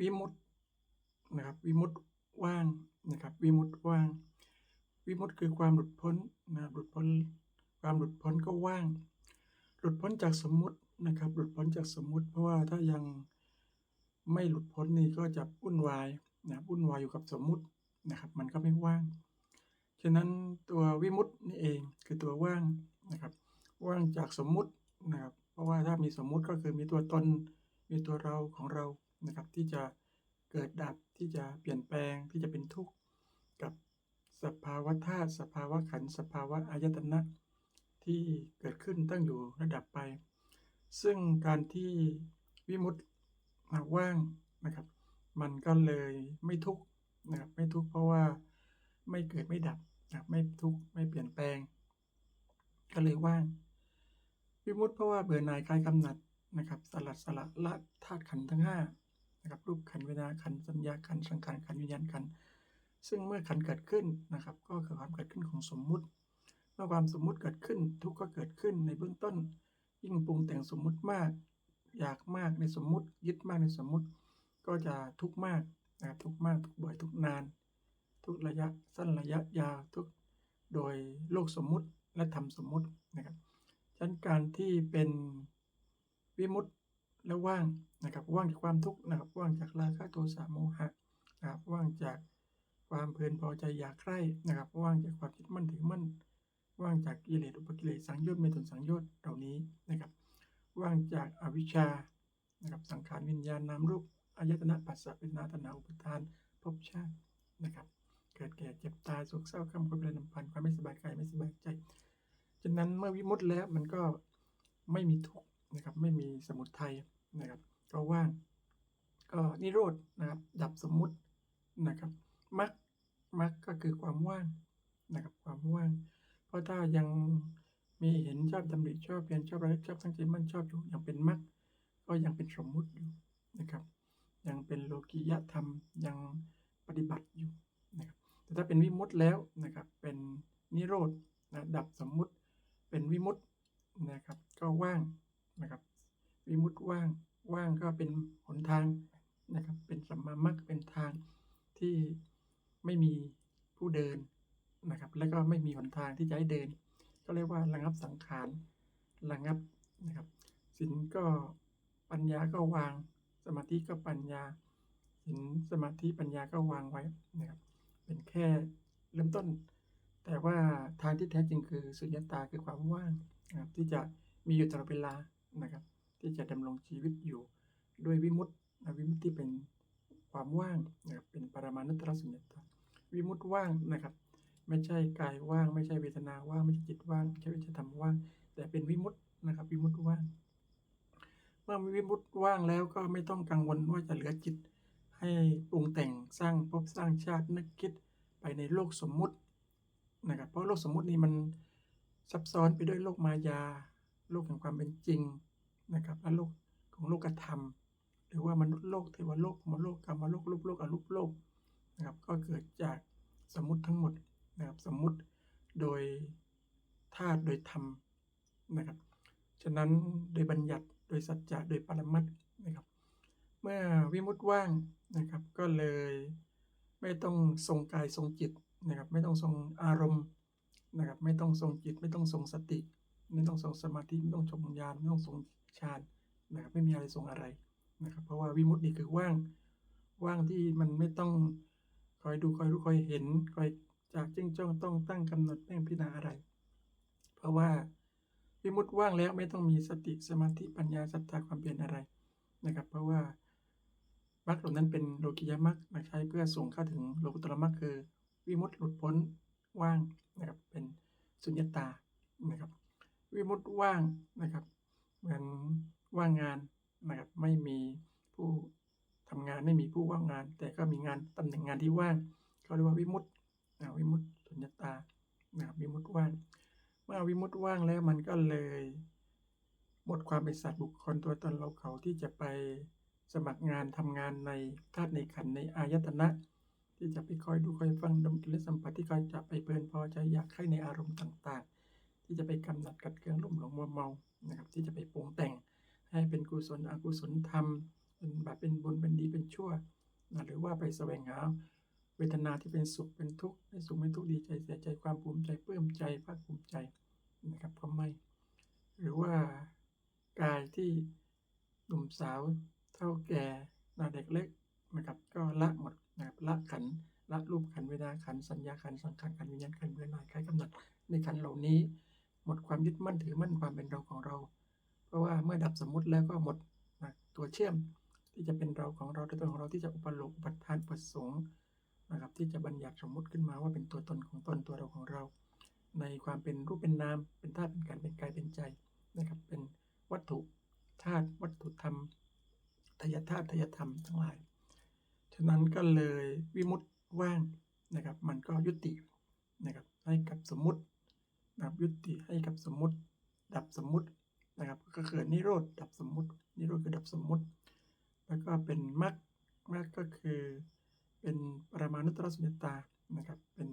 วิมุตตินะครับวิมุตติว่างนะครับวิมุตติว่าง วิมุตติคือความหลุดพ้นนะหลุดพ้นความหลุดพ้นก็ว่าง หลุดพ้นจากสมมุตินะครับ หลุดพ้นจากสมมุติ เพราะว่าถ้ายังไม่หลุดพ้นนี่ก็จะวุ่นวายนะวุ่นวายอยู่กับสมมุตินะครับ มันก็ไม่ว่าง ฉะนั้นตัววิมุตตินี่เองคือตัวว่างนะครับ ว่างจากสมมุตินะครับ เพราะว่าถ้ามีสมมุติก็คือมีตัวตน มีตัวเราของเรา ที่จะเกิดดับที่จะเปลี่ยนแปลงที่จะเป็นทุกข์กับสภาวะธาตุสภาวะขันสภาวะอายตนะ ที่เกิดขึ้นตั้งอยู่ระดับไป ซึ่งการที่วิมุตติมาว่างนะครับ มันก็เลยไม่ทุกข์นะครับไม่ทุกข์เพราะว่าไม่เกิดไม่ดับนะครับไม่ทุกข์ไม่เปลี่ยนแปลง ก็เลยว่าง วิมุตเพราะว่าเบื่อหน่ายคลายกำหนัดนะครับ สลัดสละละธาตุขันธ์ทั้งห้า นะครับรูปขันเวทนาขันสัญญาขันสังขารขันวิญญาณขัน ซึ่งเมื่อขันเกิดขึ้นนะครับ ก็คือความเกิดขึ้นของสมมุติ เมื่อความสมมุติเกิดขึ้นทุกข์ก็เกิดขึ้นในเบื้องต้น ยิ่งปรุงแต่งสมมุติมาก อยากมากในสมมุติ ยึดมากในสมมุติ ก็จะทุกข์มากนะครับทุกข์มากทุกบ่อยทุกนาน ทุกระยะสั้นระยะยาวทุกโดยโลกสมมุติและธรรมสมมุตินะครับฉะนั้นการที่เป็นวิมุตติและว่าง นะครับว่างจากความทุกข์นะครับว่างจากราคะโทสะโมหะนะครับว่างจากความเพลินพอใจอยากใคร่นะครับว่างจากความยึดมั่นถือมั่นว่างจากกิเลสอุปกิเลสสังโยชน์เมตุนสังโยชน์เหล่านี้นะครับ ว่างจากอวิชชานะครับสังขารวิญญาณนามรูปอายตนะปัสสะเวทนาตนาอุปทานภพชาตินะครับเกิดแก่เจ็บตายโศกเศร้าข้ามควาเป็นลำพันความไม่สบายกายไม่สบายใจฉะนั้นเมื่อวิมุตติแล้วมันก็ไม่มีทุกข์นะครับไม่มีสมุทัยนะครับ ก็ว่างก็นิโรธนะครับ ดับสมมุตินะครับมรรคมรรคก็คือความว่างนะครับความว่าง เพราะถ้ายังมีเห็นชอบดำริชอบเพียรชอบระลึกชอบสังเกตมั่นชอบอยู่ยังเป็นมรรคก็ยังเป็นสมมุติอยู่นะครับ ยังเป็นโลกิยธรรมยังปฏิบัติอยู่นะครับแต่ถ้าเป็นวิมุตต์แล้วนะครับเป็นนิโรธนะดับสมมุติเป็นวิมุตต์นะครับก็ว่างนะครับวิมุตต์ว่าง ก็เป็นหนทางนะครับเป็นสัมมามรรคเป็นทางที่ไม่มีผู้เดินนะครับ แล้วก็ไม่มีหนทางที่จะให้เดิน ก็เรียกว่าระงับสังขารระงับนะครับสินก็ปัญญาก็วาง สมาธิก็ปัญญาสินสมาธิปัญญาก็วางไว้นะครับ เป็นแค่เริ่มต้น แต่ว่าทางที่แท้จริงคือสุญญตาคือความว่างนะครับที่จะมีอยู่ตลอดเวลานะครับ ที่จะดำรงชีวิตอยู่ ด้วยวิมุตติวิมุตติเป็นความว่างนะครับเป็นปรมานุตตรสุญญตาวิมุตติว่างนะครับ ไม่ใช่กายว่าง ไม่ใช่เวทนาว่างไม่ใช่จิตว่างไม่ใช่วิชธรรมว่าง แต่เป็นวิมุตตินะครับวิมุตติว่างเมื่อมีวิมุตติว่างแล้วก็ไม่ต้องกังวลว่าจะเหลือจิต ให้ปรุงแต่งสร้างภพสร้างชาตินึกคิดไปในโลกสมมุตินะครับเพราะโลกสมมุตินี้มันซับซ้อนไปด้วยโลกมายา โลกแห่งความเป็นจริงนะครับและโลกของโลกธรรม รือว่ามนุษย์โลกเทวโลกมโลกกรรมโลกรูปโลกอรูปโลกนะครับก็เกิดจากสมมติทั้งหมดนะครับสมมติโดยธาตุโดยธรรมนะครับฉะนั้นโดยบัญญัติโดยสัจจะโดยปรมัตถ์นะครับเมื่อวิมุตติว่างนะครับก็เลยไม่ต้องทรงกายทรงจิตนะครับไม่ต้องทรงอารมณ์นะครับไม่ต้องทรงจิตไม่ต้องทรงสติ ไม่ต้องทรงสมาธิไม่ต้องทรงญาณไม่ต้องทรงฌานนะครับไม่มีอะไรทรงอะไร นะครับ เพราะว่าวิมุตตินคือว่าง ว่างที่มันไม่ต้องคอยดูคอยรู้คอยเห็นคอยจากจึงจ้องต้องตั้งกำหนดแม่งพิจารณาอะไร เพราะว่าวิมุตติว่างแล้วไม่ต้องมีสติสมาธิปัญญาศรัทธาความเพียรอะไรนะครับ เพราะว่ามรรคเหล่านั้นเป็นโลกิยมรรคมาใช้เพื่อส่งเข้าถึงโลกุตตรมรรคคือวิมุตติหลุดพ้นว่างนะครับเป็นสุญญตานะครับ วิมุตติว่างนะครับเหมือนว่างงาน นะครับไม่มีผู้ทำงานไม่มีผู้ว่างงาน แต่ก็มีงานตำแหน่งงานที่ว่างเขาเรียกว่าวิมุตติอ่าวิมุตติสุญญตานะวิมุตติว่าง เมื่อวิมุตติว่างแล้วมันก็เลยหมดความเป็นสัตว์บุคคลตัวตนเราเขาที่จะไปสมัครงานทำงานในธาตุในขันในอายตนะ ที่จะไปคอยดูคอยฟังดมกลิ่นและสัมผัสที่คอยจะไปเพลินพอใจอยากใครในอารมณ์ต่างๆ ที่จะไปกำหนัดกัดเกลืองลุ่มหลงมัวเมานะครับที่จะไปปรุงแต่ง ให้เป็นกุศลอกุศลธรรมเป็นบาปเป็นบุญเป็นดีเป็นชั่วนะหรือว่าไปแสวงหาเวทนาที่เป็นสุขเป็นทุกข์ไม่สุขไม่ทุกข์ดีใจเสียใจความภูมิใจปลื้มใจภาคภูมิใจนะครับก็ไม่ หรือว่ากายที่หนุ่มสาวเท่าแก่นะเด็กเล็กนะครับก็ละหมดนะครับละขันละรูปขันเวทนาขันสัญญาขันสังขารขันวิญญาณขันเบื่อหน่ายคลายกำหนัดในขันเหล่านี้ หมดความยึดมั่นถือมั่นความเป็นเราของเรา ราะว่าเมื่อดับสมมุติแล้วก็หมดนะตัวเชื่อมที่จะเป็นเราของเราตัวตนของเราที่จะอุปโลกอุปทานประสงค์นะครับที่จะบัญญัติสมมุติขึ้นมาว่าเป็นตัวตนของตนตัวเราของเรา ในความเป็นรูปเป็นนาม เป็นธาตุเป็นการเป็นกายเป็นใจนะครับเป็นวัตถุธาตุวัตถุธรรมทายธาตุทายธรรมทั้งหลายฉะนั้นก็เลยวิมุตติว่างนะครับมันก็ยุตินะครับให้กับสมมุตินะครับยุติให้กับสมมุติ ดับสมมุติ นะครับ ก็คือนิโรธดับสมมุติ นิโรธคือดับสมมุติ แล้วก็เป็นมรรคมรรคก็คือเป็นปรมานุตตรสุญญตานะครับ เป็น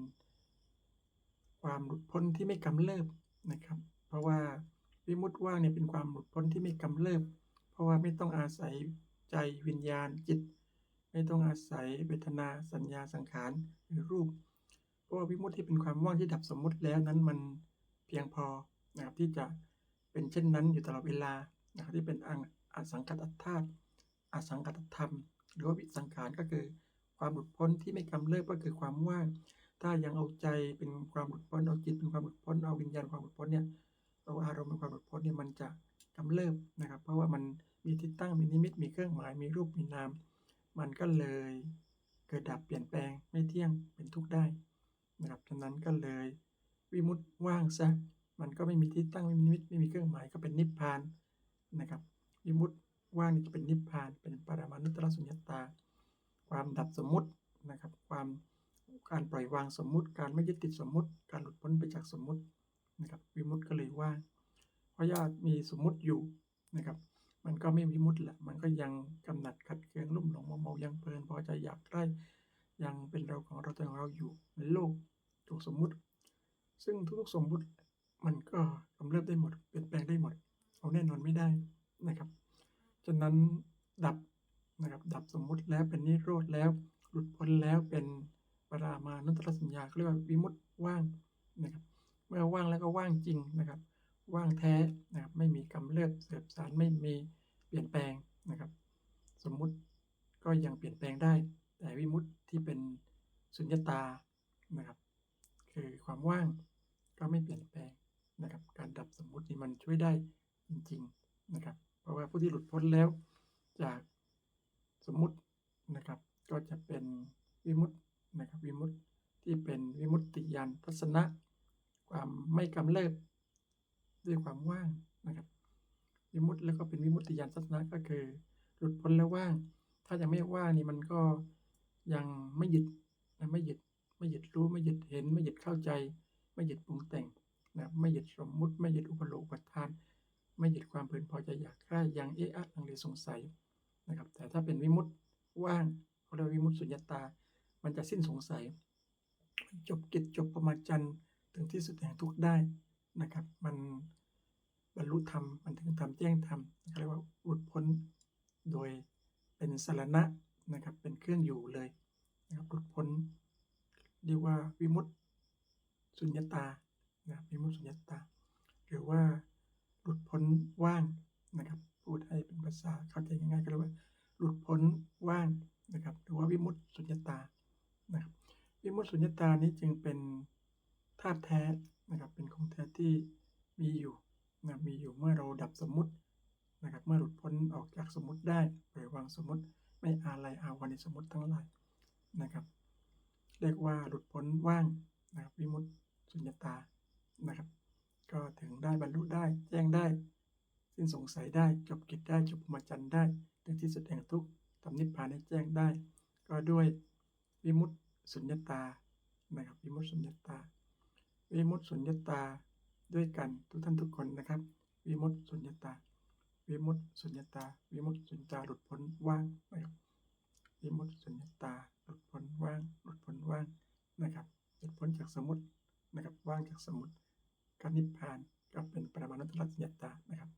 ความหลุดพ้นที่ไม่กำเริบนะครับ เพราะว่าวิมุตติว่างเนี่ยเป็นความหลุดพ้นที่ไม่กำเริบ เพราะว่าไม่ต้องอาศัยใจวิญญาณจิต ไม่ต้องอาศัยเวทนาสัญญาสังขารหรือรูป เพราะว่าวิมุตติที่เป็นความว่างที่ดับสมมุติแล้วนั้นมันเพียงพอนะครับที่จะ เป็นเช่นนั้นอยู่ตลอดเวลานะครับที่เป็นอังอสังกัตธาตุอสังกัตธรรม หรือว่าวิสังขารก็คือความหลุดพ้นที่ไม่กำเริบก็คือความว่าง ถ้ายังเอาใจเป็นความหลุดพ้นเอาจิตเป็นความหลุดพ้นเอาวิญญาณความหลุดพ้นเนี่ยเอาอารมณ์เป็นความหลุดพ้นเนี่ยมันจะกำเริบนะครับ เพราะว่ามันมีที่ตั้งมีนิมิตมีเครื่องหมายมีรูปมีนาม มันก็เลยเกิดดับเปลี่ยนแปลงไม่เที่ยงเป็นทุกข์ได้นะครับฉะนั้นก็เลยวิมุตติว่างซะ มันก็ไม่มีที่ตั้งไม่มีนิมิตไม่มีเครื่องหมายก็เป็นนิพพานนะครับวิมุตติว่างนี่จะเป็นนิพพาน เป็นปรมานุตตรสุญญตา ความดับสมมุตินะครับ ความการปล่อยวางสมมุติ การไม่ยึดติดสมมุติ การหลุดพ้นไปจากสมมุตินะครับวิมุตติก็เลยว่างเพราะญาติมีสมมุติอยู่นะครับ มันก็ไม่วิมุตติแหละมันก็ยังกำหนัดขัดเคืองลุ่มหลงมัวเมายังเพลินพอใจอยากได้ยังเป็นเราของเราตัวของเราอยู่ในโลกถูกสมมุติ ซึ่งทุกๆสมมุติ มันก็กำเริบได้หมด เปลี่ยนแปลงได้หมด เอาแน่นอนไม่ได้นะครับ ฉะนั้นดับนะครับดับสมมุติแล้วเป็นนิโรธแล้ว หลุดพ้นแล้วเป็นปรามานุตตรสัญญาเรียกว่าวิมุตว่างนะครับเมื่อว่างแล้วก็ว่างจริงนะครับ ว่างแท้นะครับไม่มีกำเริบเสือมสารไม่มีเปลี่ยนแปลงนะครับ สมมุติก็ยังเปลี่ยนแปลงได้ แต่วิมุตที่เป็นสุญญตานะครับ คือความว่างก็ไม่เปลี่ยนแปลง นะครับการดับสมมุตินี่มันช่วยได้จริงๆนะครับ เพราะว่าผู้ที่หลุดพ้นแล้วจากสมมุตินะครับ ก็จะเป็นวิมุตตินะครับวิมุตติที่เป็นวิมุตติญาณทัศนะ ความไม่กำเริบด้วยความว่างนะครับ วิมุตติแล้วก็เป็นวิมุตติญาณทัศนะก็คือ หลุดพ้นแล้วว่าง ถ้ายังไม่ว่างนี่มันก็ยังไม่ยึดนะไม่ยึดไม่ยึดรู้ไม่ยึดเห็น ไม่ยึดเข้าใจ ไม่ยึดปรุงแต่ง นะไม่ยึดสมมุติไม่ยึดอุปโลกอุปทาน ไม่ยึดความเพลินพอใจอยากได้ยังเอะอะลังเลสงสัยนะครับ แต่ถ้าเป็นวิมุตติว่างเขาเรียกวิมุตติสุญญตา มันจะสิ้นสงสัย จบกิจจบประมาจันถึงที่สุดแห่งทุกได้นะครับ มันบรรลุธรรมมันถึงธรรมแจ้งธรรมเขาเรียกว่าหลุดพ้นโดยเป็นสารณะนะครับ เป็นเครื่องอยู่เลยนะครับหลุดพ้นเรียกว่าวิมุตติสุญญตานะวิมุตติสุญญตา หรือว่าหลุดพ้นว่างนะครับ พูดให้เป็นภาษาเข้าใจง่ายๆก็เรียกว่า หลุดพ้นว่างนะครับหรือว่าวิมุตติสุญญตานะครับวิมุตติสุญญตานี้จึงเป็นธาตุแท้นะครับเป็นของแท้ที่มีอยู่นะมีอยู่เมื่อเราดับสมมตินะครับเมื่อหลุดพ้นออกจากสมมติได้ปล่อยวางสมมติไม่อาลัยอาวันในสมมติทั้งหลายนะครับ เรียกว่าหลุดพ้นว่างนะครับวิมุตติสุญญตานะครับ ก็ถึงได้บรรลุได้แจ้งได้ สิ้นสงสัยได้จบกิจได้จบพรหมจรรย์ได้ถึงที่สุดแห่งทุกข์ทำนิพพานให้แจ้งได้ ก็ด้วยวิมุตติสุญญตานะครับวิมุตติสุญญตา วิมุตติสุญญตาด้วยกันทุกท่านทุกคนนะครับ วิมุตติสุญญตา วิมุตติสุญญตา วิมุตติสุญญตาหลุดพ้นว่างนะครับวิมุตติสุญญตาหลุดพ้นว่าง หลุดพ้นว่างนะครับหลุดพ้นจากสมุตินะครับว่างจากสมุติก็นิพพานก็เป็นปรมานุตตรสุญญตานะครับ